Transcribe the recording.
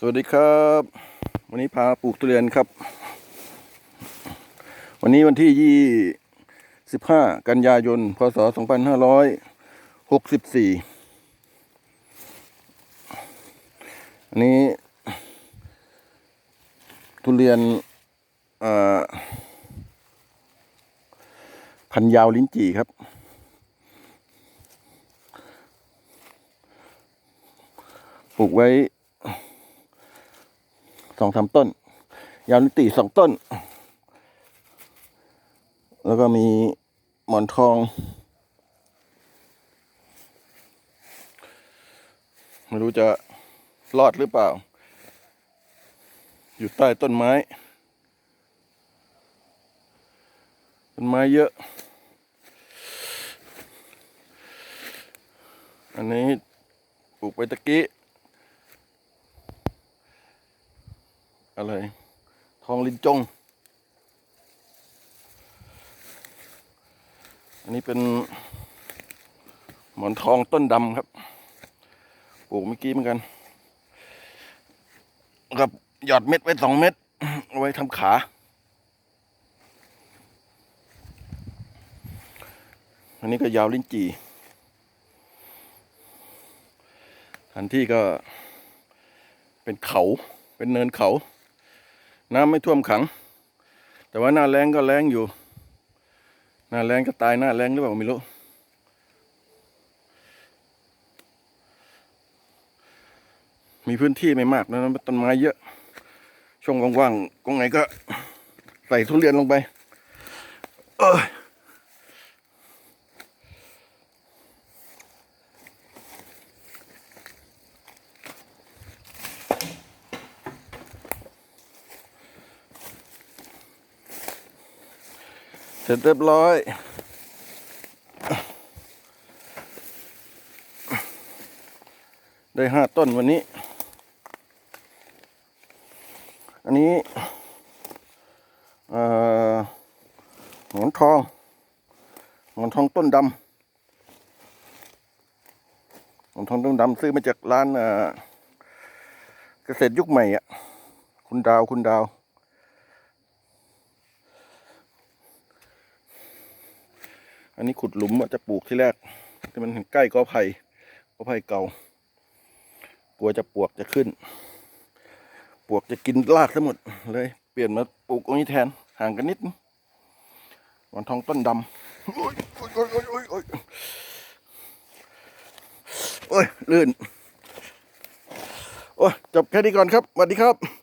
สวัสดีครับ วันนี้พาปลูกทุเรียนครับ วันนี้วันที่ยี่สิบห้ากันยายนพศสองพันห้าร้อยหกสิบสี่อันนี้ ทุเรียนพันยาวลิ้นจี่ครับปลูกไว้ สองสามต้น ยาวนิติสองต้น แล้วก็มีหมอนทอง ไม่รู้จะรอดหรือเปล่า อยู่ใต้ต้นไม้ ต้นไม้เยอะ อันนี้ปลูกไปตะกี้ อะไร ทองลินจง อันนี้เป็นหมอนทองต้นดำครับ ปลูกเมื่อกี้เหมือนกันกับหยอดเม็ดไว้สองเม็ดเอาไว้ทำขา อันนี้ก็ยาวลิ้นจี่ทันที่ก็เป็นเขาเป็นเนินเขา น้ำไม่ท่วมขัง แต่ว่าหน้าแรงก็แรงอยู่ หน้าแรงก็ตายหน้าแรงหรือเปล่าไม่รู้มีพื้นที่ไม่มากนะต้นไม้เยอะ ช่วงว่างๆตรงไหนก็ ใส่ทุเรียนลงไป เออ เสร็จเรียบร้อย ได้ห้าต้นวันนี้ อันนี้หมอนทองหมอนทองต้นดำหมอนทองต้นดำซื้อมาจากร้านเกษตรยุคใหม่อะ คุณดาวคุณดาว อันนี้ขุดหลุมว่าจะปลูกที่แรก แต่มันใกล้กอไผ่กอไผ่เก่ากลัวจะปวกจะขึ้น ปวกจะกินรากทั้งหมดเลย เปลี่ยนมาปลูกตรงนี้แทนห่างกันนิดหมอนทองต้นดำโอ้ยโอ้ยโอ้ยโอ้ยโอ้ยโอ้ยลื่น โอ้ยจบแค่นี้ก่อนครับสวัสดีครับ